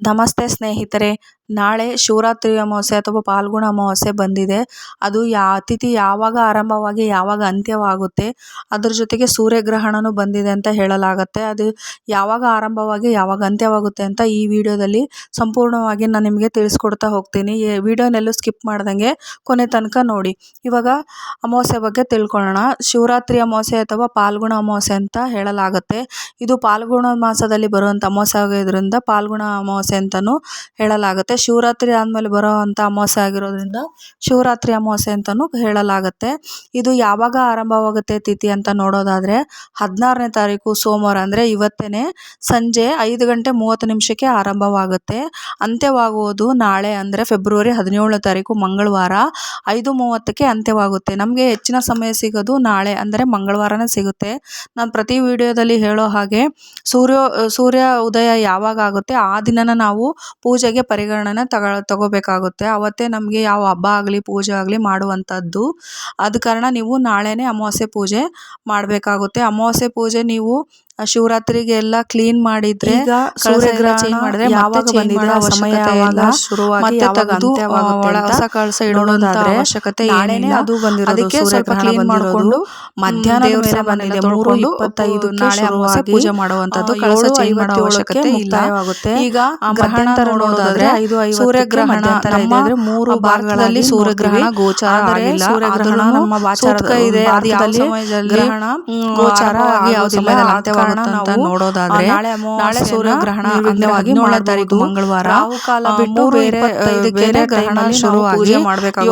ನಮಸ್ತೆ ಸ್ನೇಹಿತರೆ ನಾಳೆ ಶಿವರಾತ್ರಿ ಅಮಾವಾಸ್ಯೆ ಅಥವಾ ಫಾಲ್ಗುಣ ಅಮಾವಾಸ್ಯೆ ಬಂದಿದೆ. ಅದು ಯಾ, ಅತಿಥಿ ಯಾವಾಗ ಆರಂಭವಾಗಿ ಯಾವಾಗ ಅಂತ್ಯವಾಗುತ್ತೆ, ಅದ್ರ ಜೊತೆಗೆ ಸೂರ್ಯಗ್ರಹಣನೂ ಬಂದಿದೆ ಅಂತ ಹೇಳಲಾಗುತ್ತೆ. ಅದು ಯಾವಾಗ ಆರಂಭವಾಗಿ ಯಾವಾಗ ಅಂತ್ಯವಾಗುತ್ತೆ ಅಂತ ಈ ವಿಡಿಯೋದಲ್ಲಿ ಸಂಪೂರ್ಣವಾಗಿ ನಾನು ನಿಮಗೆ ತಿಳಿಸ್ಕೊಡ್ತಾ ಹೋಗ್ತೀನಿ. ವಿಡಿಯೋನೆಲ್ಲೂ ಸ್ಕಿಪ್ ಮಾಡ್ದಂಗೆ ಕೊನೆ ತನಕ ನೋಡಿ. ಇವಾಗ ಅಮಾವಾಸ್ಯೆ ಬಗ್ಗೆ ತಿಳ್ಕೊಳ್ಳೋಣ. ಶಿವರಾತ್ರಿ ಅಮಾವಾಸ್ಯೆ ಅಥವಾ ಪಾಲ್ಗುಣ ಅಮಾವಾಸ್ಯೆ ಅಂತ ಹೇಳಲಾಗುತ್ತೆ. ಇದು ಪಾಲ್ಗುಣ ಮಾಸದಲ್ಲಿ ಬರುವಂಥ ಅಮಾವಾಸ್ಯೆ ಆಗೋದ್ರಿಂದ ಪಾಲ್ಗುಣ ಅಮಾವಾಸ್ಯೆ ಅಂತಲೂ ಹೇಳಲಾಗುತ್ತೆ. ಶಿವರಾತ್ರಿ ಆದಮೇಲೆ ಬರೋವಂಥ ಅಮಾವಾಸ್ಯೆ ಆಗಿರೋದ್ರಿಂದ ಶಿವರಾತ್ರಿ ಅಮಾವಾಸ್ಯೆ ಅಂತಲೂ ಹೇಳಲಾಗುತ್ತೆ. ಇದು ಯಾವಾಗ ಆರಂಭವಾಗುತ್ತೆ ತಿಥಿ ಅಂತ ನೋಡೋದಾದರೆ ಹದಿನಾರನೇ ತಾರೀಕು ಸೋಮವಾರ, ಅಂದರೆ ಇವತ್ತೇ ಸಂಜೆ ಐದು ಗಂಟೆ ಮೂವತ್ತು ನಿಮಿಷಕ್ಕೆ ಆರಂಭವಾಗುತ್ತೆ. ಅಂತ್ಯವಾಗುವುದು ನಾಳೆ, ಅಂದರೆ ಫೆಬ್ರವರಿ ಹದಿನೇಳನೇ ತಾರೀಕು ಮಂಗಳವಾರ ಐದು ಮೂವತ್ತಕ್ಕೆ ಅಂತ್ಯವಾಗುತ್ತೆ. ನಮಗೆ ಹೆಚ್ಚಿನ ಸಮಯ ಸಿಗೋದು ನಾಳೆ, ಅಂದರೆ ಮಂಗಳವಾರನೇ ಸಿಗುತ್ತೆ. ನಾನು ಪ್ರತಿ ವಿಡಿಯೋದಲ್ಲಿ ಹೇಳೋ ಹಾಗೆ ಸೂರ್ಯ ಸೂರ್ಯ ಉದಯ ಯಾವಾಗ ಆಗುತ್ತೆ ಆ ದಿನನ ನಾವು ಪೂಜೆಗೆ ಪರಿಗಣನೆ ತಗ, ತಗೋಬೇಕಾಗುತ್ತೆ. ಅವತ್ತೇ ನಮಗೆ ಯಾವ ಹಬ್ಬ ಆಗಲಿ, ಪೂಜೆ ಆಗಲಿ ಮಾಡುವಂಥದ್ದು. ಆದ ಕಾರಣ ನೀವು ನಾಳೆನೇ ಅಮಾವಾಸ್ಯೆ ಪೂಜೆ ಮಾಡಬೇಕಾಗುತ್ತೆ. ಅಮಾವಾಸ್ಯೆ ಪೂಜೆ ನೀವು ಶಿವರಾತ್ರಿಗೆ ಎಲ್ಲ ಕ್ಲೀನ್ ಮಾಡಿದ್ರೆ ಚೇಂಜ್ ಮಾಡಿದ್ರೆ ಯಾವಾಗ ಬಂದಿದೆ ಸಮಯ ಇಲ್ಲ. ಶುರುವಾಗಿ ಹೊಸ ಕಳಸ ಇಡೋದಾದ್ರೆ ಅವಶ್ಯಕತೆ ನಾಳೆನೇ ಅದು ಬಂದಿರೋದು ಅದಕ್ಕೆ ಸ್ವಲ್ಪ ಕ್ಲೀನ್. ಮಾಡಿಕೊಂಡು ಮಧ್ಯಾಹ್ನದ ದೇವ್ರ ಬಂದಿದೆ. ಮೂರು ಇಪ್ಪತ್ತೈದು ನಾಳೆ ಅಮಾವಾಸ್ಯೆ ಪೂಜೆ ಮಾಡುವಂತದ್ದು ಕಳಸ ಚೇಂಜ್ ಮಾಡೋ ಅವಶ್ಯಕತೆ ಇಲ್ಲ. ಈಗ ಗ್ರಹಣ ನೋಡೋದಾದ್ರೆ ಐದು ಸೂರ್ಯಗ್ರಹಣ ಅಂತ ನಮ್ಮ ಇದೆ ಮೂರು ಭಾರತದಲ್ಲಿ ಭಾಗಗಳಲ್ಲಿ ಸೂರ್ಯಗ್ರಹಣ. ಗೋಚಾರ ಆಗಿಲ್ಲ ಸೂರ್ಯಗ್ರಹಣ ನಮ್ಮ ವಾಚಾರ ಇದೆ ಅದು ಯಾವ ಸಮಯದಲ್ಲಿ ಗ್ರಹಣ ಗೋಚಾರ ಆಗಿ ಯಾವ. ಸಮಯದಲ್ಲಿ ನಾವು ನೋಡೋದಾದ್ರೆ ನಾಳೆ ಸೂರ್ಯಗ್ರಹಣ ಹದಿನೇಳನೇ. ತಾರೀಕು ಮಂಗಳವಾರ ಕಾಲ ಬಿಟ್ಟು ಬೇರೆ, ಬೇರೆ ಗ್ರಹಣ ಶುರು ಆಗಿ.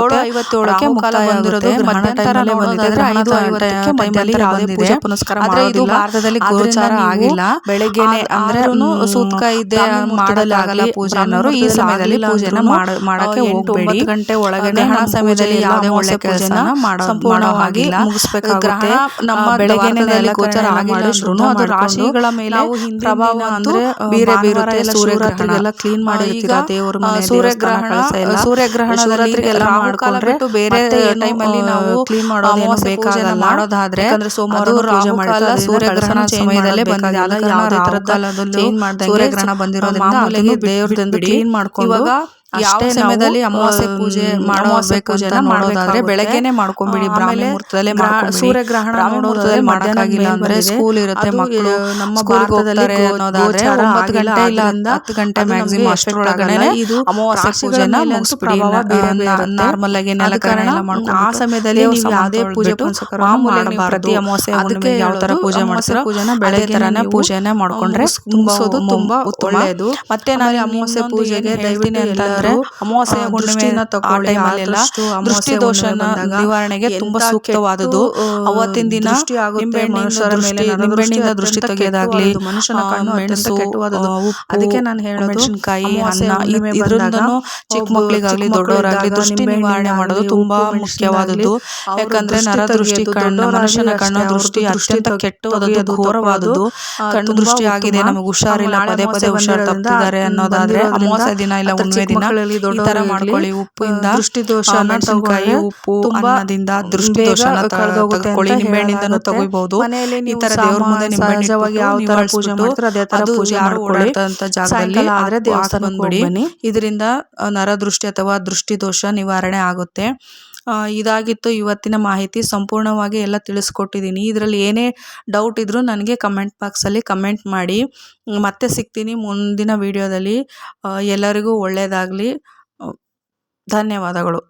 ಏಳು ಐವತ್ತೇಳಕ್ಕೆ ಮುಕ್ತಾಯ ಬಂದಿರೋದು ಮಧ್ಯಂತರ. ನೋಡೋದಾದ್ರೆ ಐದು ಐವತ್ತಕ್ಕೆ ಯಾವುದೇ ಬಂದಿದೆ. ಪೂಜೆ ಪುನಸ್ಕಾರ ಆದ್ರೆ ಇದು ಭಾರತದಲ್ಲಿ ಗೋಚಾರ ಆಗಿಲ್ಲ ಬೆಳಗ್ಗೆನೆ ಅಂದ್ರೆ ಸೂತ್ಕ ಇದೆ ಮಾಡಲಾಗಲ್ಲ ಪೂಜೆ ಅನ್ನೋರು ಈ ಸಮಯದಲ್ಲಿ ಪೂಜೆನ ಮಾಡಕ್ಕೆ ಎಂಟು, ಹೋಗ್ಬೇಡಿ ಗಂಟೆ ಒಳಗಡೆ ಗ್ರಹಣ ಸಮಯದಲ್ಲಿ ಯಾವುದೇ ಒಳ್ಳೆ ಪೂಜೆನ ಕೆಲಸನ ಮಾಡೋ ಸಂಪೂರ್ಣವಾಗಿ ಮುಗಿಸ್ಬೇಕಾಗುತ್ತೆ. ನಮ್ಮ ಬೆಳಗ್ಗೆ ಬೆಳಗ್ಗೆನೆ ಗೋಚಾರ ಆಗಿಲ್ಲ ಆಗಿಲ್ಲ ರಾಶಿಗಳ ಮೇಲೆ ಪ್ರಭಾವ ಅಂದ್ರೆ ಬೇರೆ ಬೇರೆ ಸೂರ್ಯಗ್ರಹಣ ಕ್ಲೀನ್ ಮಾಡಿರ್ತೀರ ದೇವರ ಮನೆ, ಸೂರ್ಯಗ್ರಹಣ ಸೂರ್ಯಗ್ರಹಣದಲ್ಲಿ ಮಾಡ್ಕೊಂಡ್ರೆ ಬೇರೆ ಟೈಮ್ ಅಲ್ಲಿ ನಾವು ಕ್ಲೀನ್ ಮಾಡೋದೇನು ಪೂಜೆನ ಬೇಕಾಗಲ್ಲ. ಮಾಡೋದಾದ್ರೆ ಅಂದ್ರೆ ಸೋಮವಾರ ಪೂಜೆ ಮಾಡಿದ್ರೆ ಸೂರ್ಯಗ್ರಹಣ ಸಮಯದಲ್ಲೇ ಮಾಡೋದು. ಕಾರಣ ಯಾವುದೇ ರಾಹು ಥರದ ಮಾಡ್ದಂಗೆ ಸೂರ್ಯಗ್ರಹಣ ಬಂದಿರೋದ್ರಿಂದ ಅದನ್ನು ದೇವ್ರದಂದು ಬಿಟ್ಬಿಡಿ. ಮಾಡ್ಕೊಂಡು ಇವಾಗ ಯಾವ ಸಮಯದಲ್ಲಿ ಅಮಾವಾಸ್ಯೆ ಪೂಜೆ ಮಾಡಬೇಕು ಮಾಡೋದಾದ್ರೆ. ಬೆಳಗ್ಗೆನೆ ಮಾಡ್ಕೊಂಬಿಡಿ ಬ್ರಾಹ್ಮಣ ಬ್ರಾಹ್ಮಿ ಮುಹೂರ್ತದಲ್ಲೇ ಸೂರ್ಯಗ್ರಹಣ ಬ್ರಾಹ್ಮಿ ಮಾಡಕ್ಕಾಗಿಲ್ಲ ಅಂದ್ರೆ ಸ್ಕೂಲ್ ಇರುತ್ತೆ ಮಕ್ಕಳು ನಮ್ಮ ಸ್ಕೂಲ್ಗೆ ಭಾರತದಲ್ಲಿ ಹೋಗ್ತಾರೆ ಅನ್ನೋದಾದ್ರೆ ಒಂಬತ್ತು ಗಂಟೆ ಇಲ್ಲ ಹತ್ತು ಗಂಟೆ ಮ್ಯಾಕ್ಸಿಮಮ್ ಅಷ್ಟರೊಳಗಡೆ ಇದು. ಅಮಾವಾಸ್ಯೆ ಪೂಜೆನ ಮುಗಿಸ್ಬಿಡಿ ನಾರ್ಮಲ್ ಆಗಿ ನೆಲ ನೆಲಕರಣೆ ಕಾರಣ ಎಲ್ಲ ಆ ಸಮಯದಲ್ಲಿ ನೀವು ಯಾವುದೇ ಪೂಜೆ ಮಾಮೂಲಿ ಪ್ರತಿ ಅಮಾವಾಸ್ಯೆ ಅದಕ್ಕೆ ಯಾವ ತರ ಪೂಜೆ ಮಾಡ್ತೀರೋ ಪೂಜೆನ ಅದೇ ಬೆಳಗ್ಗೆನೆ ತರನೇ ಪೂಜೆನ ಮಾಡ್ಕೊಂಡ್ರೆ ತುಂಬಾ ಮುಗಿಸೋದು ತುಂಬಾ. ಒಳ್ಳೆಯದು. ಮತ್ತೆ ನಾವು ಅಮಾವಾಸ್ಯೆ ಪೂಜೆಗೆ ದೈವಿನ ಹೇಳ್ತೀನಿ ಹೇಳ್ತೀನಿ ಅಮಾವಾಸ್ಯ ಹುಣ್ಣಿಮೆಯನ್ನ ತಗೊಳ್ಳಿ. ದೃಷ್ಟಿ ದೋಷನ ನಿವಾರಣೆಗೆ ತುಂಬಾ ಸೂಕ್ತವಾದದ್ದು ಅವತ್ತಿನ ದಿನ ಮನುಷ್ಯರ ಮೇಲೆ ದೃಷ್ಟಿ ತೆಗೆಯದಾಗ್ಲಿ ನಿಂಬೆಹಣ್ಣಿಂದ ದೃಷ್ಟಿ ಅತ್ಯಂತ ತೆಗೆಯೋದಾಗ್ಲಿ ಮನುಷ್ಯನ ಕಣ್ಣು ಮೆಣಸು. ಅದಕ್ಕೆ ನಾನು ಹೇಳೋದು ಮೆಣಸಿನಕಾಯಿ ಅನ್ನ ಇದ್ರಿಂದನೂ ಚಿಕ್ಕ ಮಕ್ಕಳಿಗಾಗ್ಲಿ ದೊಡ್ಡವರಾಗ್ಲಿ ದೃಷ್ಟಿ ನಿವಾರಣೆ ಮಾಡೋದು ತುಂಬಾ ಮುಖ್ಯವಾದದ್ದು ಯಾಕಂದ್ರೆ ನರ ದೃಷ್ಟಿ ಕಣ್ಣು ಮನುಷ್ಯನ ಕಣ್ಣು ದೃಷ್ಟಿ ಅತ್ಯಂತ ಕೆಟ್ಟವಾದದ್ದು ಘೋರವಾದದ್ದು ಕಣ್ಣು ದೃಷ್ಟಿ ಆಗಿದೆ. ನಮಗೆ ಹುಷಾರಿಲ್ಲ ಪದೇ ಪದೇ ಹುಷಾರು ತಪ್ಪಿದ್ದಾರೆ ಅನ್ನೋದಾದ್ರೆ ಅಮಾವಾಸ್ಯ ದಿನ ಇಲ್ಲ ಹುಣ್ಣಿಮೆ ದಿನ ಮಕ್ಕಳಲ್ಲಿ ತರ ಮಾಡ್ಕೊಳ್ಳಿ. ಉಪ್ಪಿಂದ ಇಂದ ದೃಷ್ಟಿ ದೋಷ ಮೆಣಸಿನಕಾಯಿ ಉಪ್ಪು ಅನ್ನದಿಂದ ದೃಷ್ಟಿ ದೋಷ ತಗೊಳ್ಳಿ ನಿಂಬೆಹಣ್ಣಿಂದನೂ ತಗೋಬಹುದು ಈ ತರ ದೇವ್ರ ಮುಂದೆ ನಿಂಬೆಹಣ್ಣು ಯಾವ ತರ ಪೂಜೆ ಮಾಡ್ತಾರೆ ಅದೇ ತರ ಪೂಜೆ ಜಾಗದಲ್ಲಿ ಆದ್ರೆ ದೇವಸ್ಥಾನ ಇದರಿಂದ ನರದೃಷ್ಟಿ ಅಥವಾ ದೃಷ್ಟಿ ದೋಷ ನಿವಾರಣೆ ಆಗುತ್ತೆ. ಇದಾಗಿತ್ತು. ಇವತ್ತಿನ ಮಾಹಿತಿ ಸಂಪೂರ್ಣವಾಗಿ ಎಲ್ಲ ತಿಳಿಸ್ಕೊಟ್ಟಿದ್ದೀನಿ. ಇದರಲ್ಲಿ ಏನೇ ಡೌಟ್ ಇದ್ದರೂ ನನಗೆ ಕಮೆಂಟ್ ಬಾಕ್ಸಲ್ಲಿ ಕಮೆಂಟ್ ಮಾಡಿ. ಮತ್ತೆ ಸಿಗ್ತೀನಿ ಮುಂದಿನ ವಿಡಿಯೋದಲ್ಲಿ ಎಲ್ಲರಿಗೂ ಒಳ್ಳೆಯದಾಗಲಿ ಧನ್ಯವಾದಗಳು.